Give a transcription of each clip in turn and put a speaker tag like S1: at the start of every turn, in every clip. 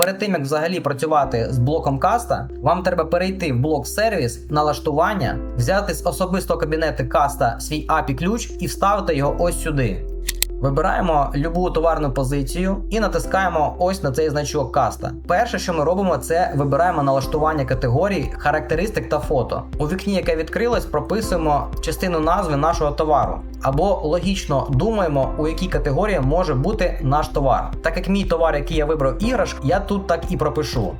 S1: перед тим як взагалі працювати з блоком каста, вам треба перейти в блок сервіс, налаштування, взяти з особистого кабінету каста свій API ключ і вставити його ось сюди. Вибираємо любу товарну позицію і натискаємо ось на цей значок каста. Перше, що ми робимо, це вибираємо налаштування категорій, характеристик та фото. У вікні, яке відкрилось, прописуємо частину назви нашого товару. Або логічно думаємо, у якій категорії може бути наш товар. Так як мій товар, який я вибрав іграшк, я тут так і пропишу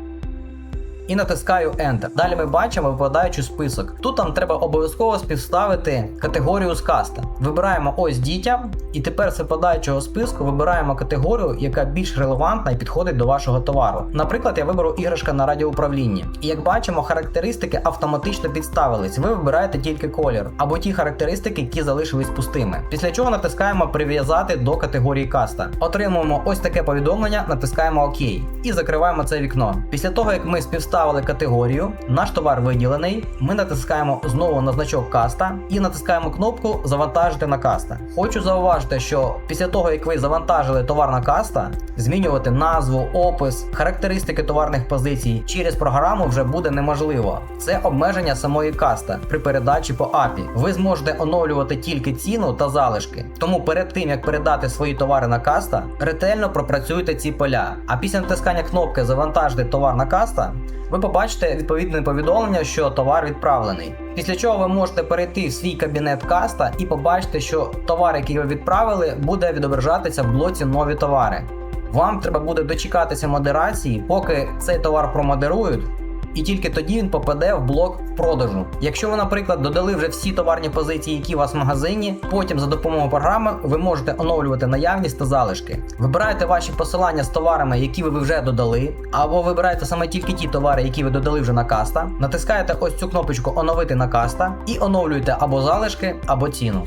S1: і натискаю Enter. Далі ми бачимо випадаючий список. Тут нам треба обов'язково співставити категорію з каста. Вибираємо ось дітям, і тепер з випадаючого списку вибираємо категорію, яка більш релевантна і підходить до вашого товару. Наприклад, я виберу іграшка на радіоуправлінні. І як бачимо, характеристики автоматично підставились. Ви вибираєте тільки колір або ті характеристики, які залишились пустими. Після чого натискаємо прив'язати до категорії каста. Отримуємо ось таке повідомлення, натискаємо ОК і закриваємо це вікно. Після того, як ми співставили категорію, наш товар виділений. Ми натискаємо знову на значок каста і натискаємо кнопку Завантажити на каста. Хочу зауважити, що після того, як ви завантажили товар на каста, змінювати назву, опис, характеристики товарних позицій через програму вже буде неможливо. Це обмеження самої каста при передачі по API. Ви зможете оновлювати тільки ціну та залишки. Тому перед тим як передати свої товари на каста, ретельно пропрацюйте ці поля. А після натискання кнопки Завантажити товар на каста ви побачите відповідне повідомлення, що товар відправлений. Після чого ви можете перейти в свій кабінет каста і побачити, що товар, який ви відправили, буде відображатися в блоці нові товари. Вам треба буде дочекатися модерації, поки цей товар промодерують. І тільки тоді він попаде в блок продажу. Якщо ви, наприклад, додали вже всі товарні позиції, які у вас в магазині, потім за допомогою програми ви можете оновлювати наявність та залишки. Вибирайте ваші посилання з товарами, які ви вже додали, або вибирайте саме тільки ті товари, які ви додали вже на каста. Натискаєте ось цю кнопочку Оновити на каста і оновлюєте або залишки, або ціну.